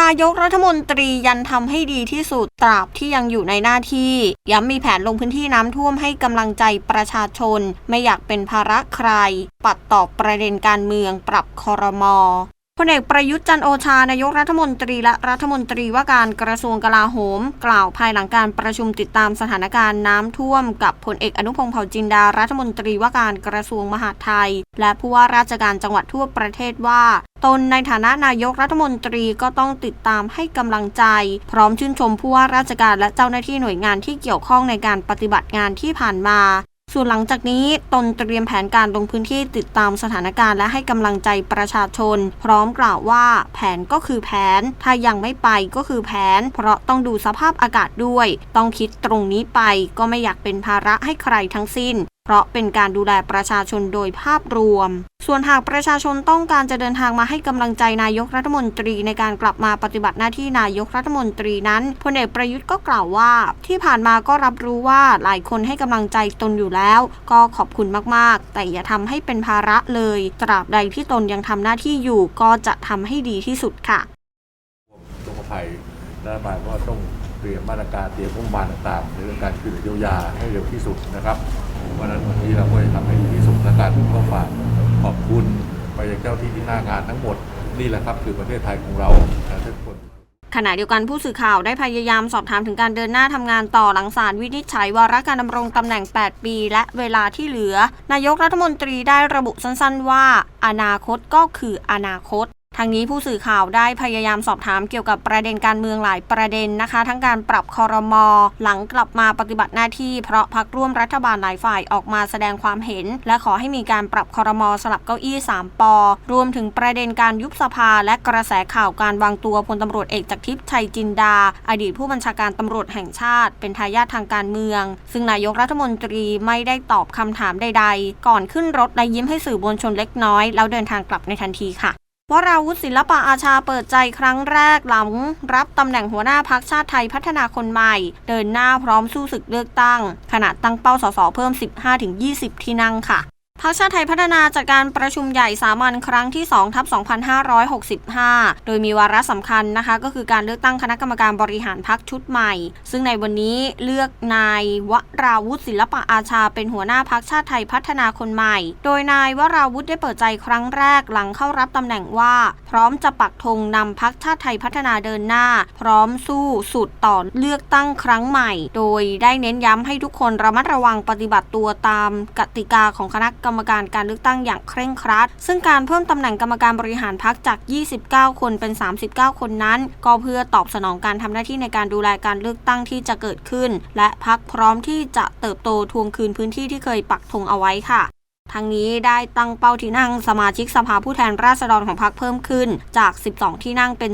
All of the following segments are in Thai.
นายกรัฐมนตรียันทำให้ดีที่สุดตราบที่ยังอยู่ในหน้าที่ ย้ำมีแผนลงพื้นที่น้ำท่วมให้กำลังใจประชาชน ไม่อยากเป็นภาระใคร ปัดตอบประเด็นการเมืองปรับคอรมอ ลเอกประยุทธ์จันโอชานายกรัฐมนตรีและรัฐมนตรีว่าการกระทรวงกลาโหม กล่าวภายหลังการประชุมติดตามสถานการณ์น้ำท่วม กับพลเอกอนุพงษ์เผ่าจินดารัฐมนตรีว่าการกระทรวงมหาดไทย และผู้ว่าราชการจังหวัดทั่วประเทศว่า ตนในฐานะนายกรัฐมนตรีก็ต้องติดตามให้กำลังใจ พร้อมชื่นชมผู้ว่าราชการและเจ้าหน้าที่หน่วยงานที่เกี่ยวข้องในการปฏิบัติงานที่ผ่านมา ส่วนหลังจากนี้ตนเตรียมแผนการลงพื้นที่ติดตามสถานการณ์และให้กำลังใจประชาชน พร้อมกล่าวว่า แผนก็คือแผน ถ้ายังไม่ไปก็คือแผน เพราะต้องดูสภาพอากาศด้วย ต้องคิดตรงนี้ไปก็ไม่อยากเป็นภาระให้ใครทั้งสิ้น เพราะเป็นการดูแลประชาชนโดยภาพรวม ส่วนหากประชาชนต้องการจะเดินทางมาให้กำลังใจนายกรัฐมนตรีในการกลับมาปฏิบัติหน้าที่นายกรัฐมนตรีนั้นพลเอกประยุทธ์ก็กล่าวว่า ที่ผ่านมาก็รับรู้ว่าหลายคนให้กำลังใจตนอยู่แล้ว ก็ขอบคุณมากๆ แต่อย่าทำให้เป็นภาระเลย ตราบใดที่ตนยังทำหน้าที่อยู่ก็จะทำให้ดีที่สุดค่ะทุกภัยรัฐบาลก็ต้องเตรียมมาตรการเตรียมงบประมาณต่างๆในเรื่องการช่วยเหลือเยียวยาให้เร็วที่สุดนะครับ เพราะนั้นวันนี้เราก็จะทำให้ดีที่สุดและการก็ฝากขอบคุณไปยังเจ้าที่ที่หน้างานทั้งหมดนี่แหละครับคือประเทศไทยของเราทุกคนขณะเดียวกันผู้สื่อข่าวได้พยายามสอบถามถึงการเดินหน้าทำงานต่อหลังศาลวินิจฉัยวาระการดำรงตำแหน่ง 8 ปี และเวลาที่เหลือ นายกรัฐมนตรีได้ระบุสั้นๆว่า อนาคตก็คืออนาคต ทางนี้ผู้สื่อข่าวได้พยายามสอบถามเกี่ยวกับประเด็นการเมืองหลายประเด็นนะคะ ทั้งการปรับคอรมอหลังกลับมาปฏิบัติหน้าที่เพราะพักร่วมรัฐบาลหลายฝ่ายออกมาแสดงความเห็น และขอให้มีการปรับคอรมอสลับเก้าอี้ 3 ปอ รวมถึงประเด็นการยุบสภา และกระแสข่าวการวางตัวพลตำรวจเอกจากทิพย์ชัยจินดา อดีตผู้บัญชาการตำรวจแห่งชาติ เป็นทายาททางการเมือง ซึ่งนายกรัฐมนตรีไม่ได้ตอบคำถามใด ๆ ก่อนขึ้นรถและยิ้มให้สื่อมวลชนเล็กน้อย แล้วเดินทางกลับในทันทีค่ะ วราวุฒิศิลปะอาชาเปิดใจครั้งแรกหลังรับตำแหน่งหัวหน้าพักชาติไทยพัฒนาคนใหม่ เดินหน้าพร้อมสู้ศึกเลือกตั้ง ขณะตั้งเป้าสสเพิ่ม 15-20 ที่นั่งค่ะ พักชาติไทยพัฒนาจัดการประชุมใหญ่สามัญครั้งที่2ทับ2565 โดยมีวาระสำคัญนะคะ ก็คือการเลือกตั้งคณะกรรมการบริหารพักชุดใหม่ ซึ่งในวันนี้เลือกนายวราวุฒิศิลปะอาชา เป็นหัวหน้าพักชาติไทยพัฒนาคนใหม่ โดยนายวราวุฒิได้เปิดใจครั้งแรกหลังเข้ารับตำแหน่งว่า พร้อมจะปักธงนำพักชาติไทยพัฒนาเดินหน้า พร้อมสู้สุดต่อเลือกตั้งครั้งใหม่ โดยได้เน้นย้ำให้ทุกคนระมัดระวังปฏิบัติตัวตามกติกาของคณะกรรมการการเลือกตั้งอย่างเคร่งครัด ซึ่งการเพิ่มตำแหน่งกรรมการบริหารพักจาก 29 คนเป็น 39 คนนั้น ก็เพื่อตอบสนองการทำหน้าที่ในการดูแลการเลือกตั้งที่จะเกิดขึ้น และพักพร้อมที่จะเติบโตทวงคืนพื้นที่ที่เคยปักธงเอาไว้ค่ะ ทั้งนี้ได้ตั้งเป้าที่นั่งสมาชิกสภาผู้แทนราษฎรของพรรคเพิ่มขึ้น จาก 12 ที่นั่งเป็น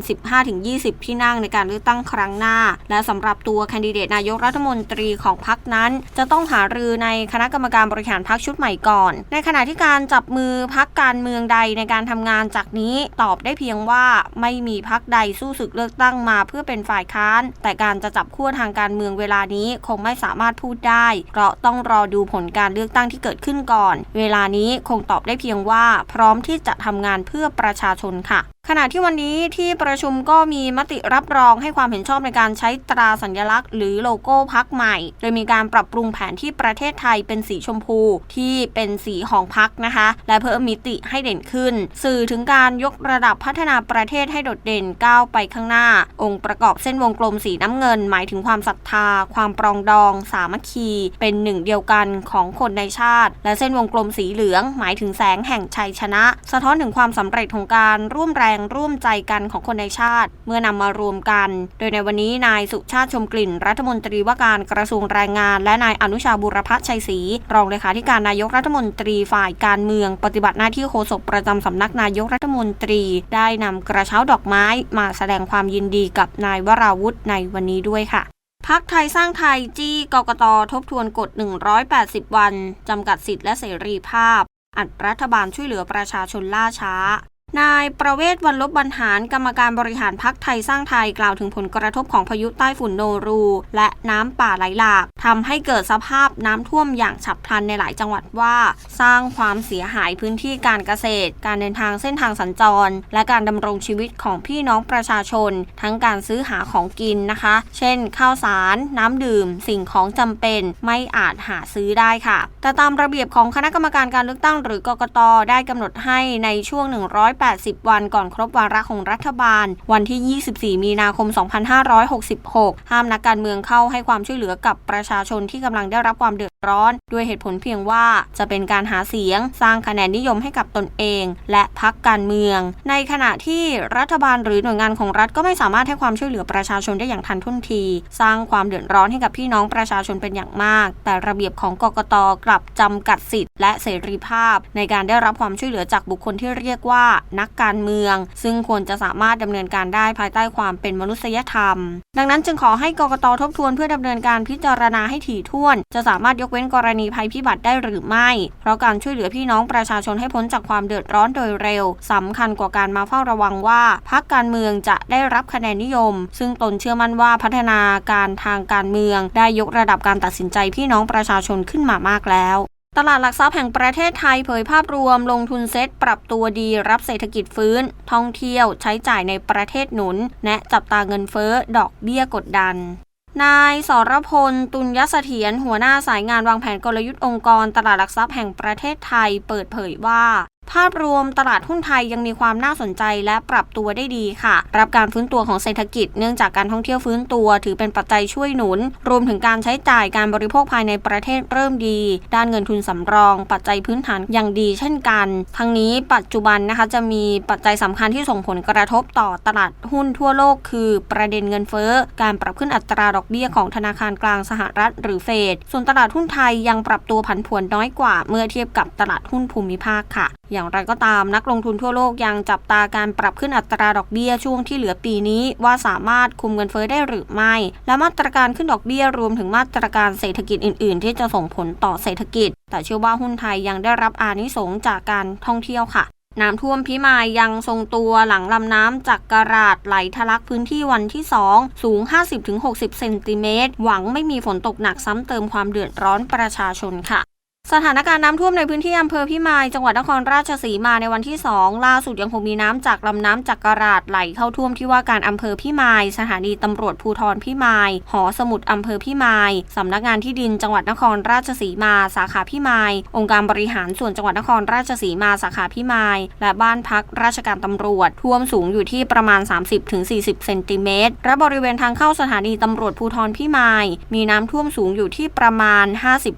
15-20 ที่นั่งในการเลือกตั้งครั้งหน้า และสำหรับตัวแคนดิเดตนายกรัฐมนตรีของพรรคนั้น จะต้องหารือในคณะกรรมการบริหารพรรคชุดใหม่ก่อน ในขณะที่การจับมือพรรคการเมืองใดในการทำงานจากนี้ตอบได้เพียงว่าไม่มีพรรคใดสู้ศึกเลือกตั้งมาเพื่อเป็นฝ่ายค้าน แต่การจะจับขั้วทางการเมืองเวลานี้คงไม่สามารถพูดได้ เพราะต้องรอดูผลการเลือกตั้งที่เกิดขึ้นก่อนเวลานี้คงตอบได้เพียงว่าพร้อมที่จะทำงานเพื่อประชาชนค่ะขณะที่วันนี้ที่ประชุมก็มีมติรับรองให้ความเห็นชอบในการใช้ตราสัญลักษณ์ หรือโลโก้พักใหม่ โดยมีการปรับปรุงแผนที่ประเทศไทยเป็นสีชมพูที่เป็นสีของพักนะคะ และเพิ่มมิติให้เด่นขึ้น สื่อถึงการยกระดับพัฒนาประเทศให้โดดเด่นก้าวไปข้างหน้า องค์ประกอบเส้นวงกลมสีน้ำเงิน หมายถึงความศรัทธา ความปรองดอง สามัคคี เป็นหนึ่งเดียวกันของคนในชาติ และเส้นวงกลมสีเหลือง หมายถึงแสงแห่งชัยชนะ สะท้อนถึงความสำเร็จของการร่วมแรงรงร่วมใจกันของคนในชาติ เมื่อนำมารวมกัน โดยในวันนี้นายสุชาติชมกลิ่น รัฐมนตรีว่าการกระทรวงแรงงาน และนายอนุชาบุรพชัยศรีรองเลขาธิการนายกรัฐมนตรีฝ่ายการเมือง ปฏิบัติหน้าที่โฆษกประจำสำนักนายกรัฐมนตรี ได้นำกระเช้าดอกไม้มาแสดงความยินดีกับนายวราวุธในวันนี้ด้วยค่ะพักไทยสร้างไทยจี้กกตทบทวนกฎ 180 วัน จำกัดสิทธิและเสรีภาพ อัดรัฐบาลช่วยเหลือประชาชนล่าช้า นายประเวศวรรลบบรรหารกรรมการบริหารพักไทยสร้างไทยกล่าวถึงผลกระทบของพายุใต้ฝุ่นโนรู และน้ำป่าไหลหลากทำให้เกิดสภาพน้ำท่วมอย่างฉับพลันในหลายจังหวัดว่า สร้างความเสียหายพื้นที่การเกษตร การเดินทางเส้นทางสัญจร และการดำรงชีวิตของพี่น้องประชาชน ทั้งการซื้อหาของกินนะคะ เช่น ข้าวสาร น้ำดื่ม สิ่งของจำเป็นไม่อาจหาซื้อได้ค่ะแต่ตามระเบียบของคณะกรรมการการเลือกตั้งหรือกกตได้กำหนดให้ในช่วง180 วันก่อนครบวาระของรัฐบาล วันที่ 24 มีนาคม 2566 ห้ามนักการเมืองเข้าให้ความช่วยเหลือกับประชาชนที่กำลังได้รับความเดือดร้อน ด้วยเหตุผลเพียงว่าจะเป็นการหาเสียงสร้างคะแนนนิยมให้กับตนเอง และพักการเมือง ในขณะที่รัฐบาลหรือหน่วยงานของรัฐก็ไม่สามารถให้ความช่วยเหลือประชาชนได้อย่างทันท่วงที สร้างความเดือดร้อนให้กับพี่น้องประชาชนเป็นอย่างมาก แต่ระเบียบของกกตกลับจำกัดสิทธิ์และเสรีภาพ ในการได้รับความช่วยเหลือจากบุคคลที่เรียกว่า นักการเมือง ซึ่งควรจะสามารถดำเนินการได้ภายใต้ความเป็นมนุษยธรรม ดังนั้นจึงขอให้กกตทบทวนเพื่อดำเนินการพิจารณาให้ถี่ถ้วน จะสามารถยกเว้นกรณีภัยพิบัติได้หรือไม่ เพราะการช่วยเหลือพี่น้องประชาชนให้พ้นจากความเดือดร้อนโดยเร็วสำคัญกว่าการมาเฝ้าระวังว่าพรรคการเมืองจะได้รับคะแนนนิยม ซึ่งตนเชื่อมั่นว่าพัฒนาการทางการเมือง ได้ยกระดับการตัดสินใจพี่น้องประชาชนขึ้นมามากแล้วตลาดหลักทรัพย์แห่งประเทศไทยเผยภาพรวมลงทุนเซ็ตปรับตัวดีรับเศรษฐกิจฟื้น ท่องเที่ยวใช้จ่ายในประเทศหนุนแนะจับตาเงินเฟ้อดอกเบี้ยกดดัน นายสรพล ตุลยเสถียรหัวหน้าสายงานวางแผนกลยุทธ์องค์กร ตลาดหลักทรัพย์แห่งประเทศไทย เปิดเผยว่า ภาพรวมตลาดหุ้นไทยยังมีความน่าสนใจและปรับตัวได้ดีค่ะ รับการฟื้นตัวของเศรษฐกิจเนื่องจากการท่องเที่ยวฟื้นตัว ถือเป็นปัจจัยช่วยหนุน รวมถึงการใช้จ่ายการบริโภคภายในประเทศเริ่มดี ด้านเงินทุนสำรอง ปัจจัยพื้นฐานอย่างดีเช่นกัน ทั้งนี้ปัจจุบันนะคะจะมีปัจจัยสำคัญที่ส่งผลกระทบต่อตลาดหุ้นทั่วโลก คือประเด็นเงินเฟ้อ การปรับขึ้นอัตราดอกเบี้ยของธนาคารกลางสหรัฐ หรือเฟด ส่วนตลาดหุ้นไทยยังปรับตัวผันผวนน้อยกว่า เมื่อเทียบกับตลาดหุ้นภูมิภาคค่ะอย่างไรก็ตามนักลงทุนทั่วโลกยังจับตาการปรับขึ้นอัตราดอกเบี้ยช่วงที่เหลือปีนี้ ว่าสามารถคุมเงินเฟ้อได้หรือไม่ และมาตรการขึ้นดอกเบี้ยรวมถึงมาตรการเศรษฐกิจอื่น ๆ ที่จะส่งผลต่อเศรษฐกิจ แต่เชื่อว่าหุ้นไทยยังได้รับอานิสงส์จากการท่องเที่ยวค่ะน้ำท่วมพิมายยังทรงตัวหลังลำน้ำจากกระราดไหลทะลักพื้นที่วันที่ 2 สูง 50-60 เซนติเมตร หวังไม่มีฝนตกหนักซ้ำเติมความเดือดร้อนประชาชนค่ะ สถานการณ์น้ำท่วมในพื้นที่อำเภอพิมาย จังหวัดนครราชสีมาในวันที่ 2 ล่าสุดยังคงมีน้ำจากลำน้ำจากรราดไหลเข้าท่วมที่ว่าการอำเภอพิมาย สถานีตำรวจภูธรพิมาย หอสมุดอำเภอพิมายสำนักงานที่ดินจังหวัดนครราชสีมา สาขาพิมาย องค์การบริหารส่วนจังหวัดนครราชสีมาสาขาพิมาย และบ้านพักราชการตำรวจ ท่วมสูงอยู่ที่ประมาณ 30-40 เซนติเมตรและบริเวณทางเข้าสถานีตำรวจภูธรพิมาย มีน้ำท่วมสูงอยู่ที่ประมาณ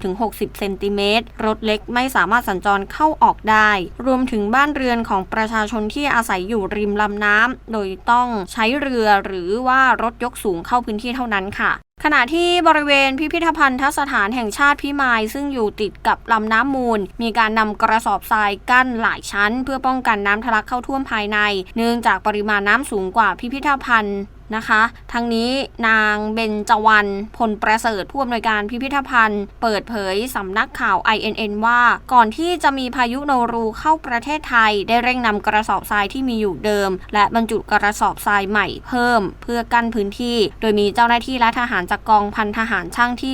50-60 เซนติเมตรรถเล็กไม่สามารถสัญจรเข้าออกได้ รวมถึงบ้านเรือนของประชาชนที่อาศัยอยู่ริมลำน้ำโดยต้องใช้เรือหรือว่ารถยกสูงเข้าพื้นที่เท่านั้นค่ะขณะที่บริเวณพิพิธภัณฑสถานแห่งชาติพิมาย ซึ่งอยู่ติดกับลำน้ำมูล มีการนำกระสอบทรายกั้นหลายชั้น เพื่อป้องกันน้ำทะลักเข้าท่วมภายใน เนื่องจากปริมาณน้ำสูงกว่าพิพิธภัณฑ์ นะคะทั้งนี้นางเบญจวรรณพลประเสริฐผู้อำนวยการพิพิธภัณฑ์ เปิดเผยสำนักข่าว INN ว่าก่อนที่จะมีพายุโนรูเข้าประเทศไทย ได้เร่งนำกระสอบทรายที่มีอยู่เดิม และบรรจุกระสอบทรายใหม่เพิ่ม เพื่อกั้นพื้นที่ โดยมีเจ้าหน้าที่และทหารจากกองพันทหารช่างที่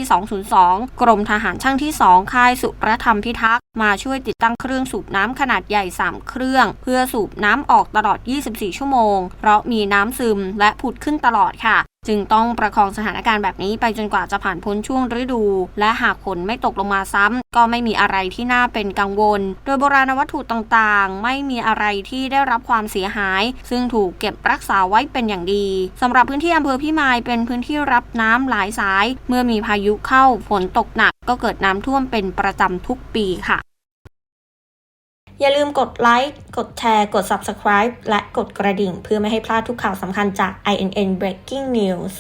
202 กรมทหารช่างที่ 2 ค่ายสุรธรรมพิทักษ์ มาช่วยติดตั้งเครื่องสูบน้ำขนาดใหญ่ 3 เครื่อง เพื่อสูบน้ำออกตลอด 24 ชั่วโมง เพราะมีน้ำซึมและผุดขึ้นตลอดค่ะ จึงต้องประคองสถานการณ์แบบนี้ไปจนกว่าจะผ่านพ้นช่วงฤดู และหากฝนไม่ตกลงมาซ้ำก็ไม่มีอะไรที่น่าเป็นกังวล โดยโบราณวัตถุต่างๆ ไม่มีอะไรที่ได้รับความเสียหาย ซึ่งถูกเก็บรักษาไว้เป็นอย่างดีสำหรับพื้นที่อำเภอพิมายเป็นพื้นที่รับน้ำหลายสาย เมื่อมีพายุเข้าฝนตกหนักก็เกิดน้ำท่วมเป็นประจำทุกปีค่ะ อย่าลืมกดไลค์ กดแชร์ กด Subscribe และกดกระดิ่ง เพื่อไม่ให้พลาดทุกข่าวสำคัญจาก INN Breaking News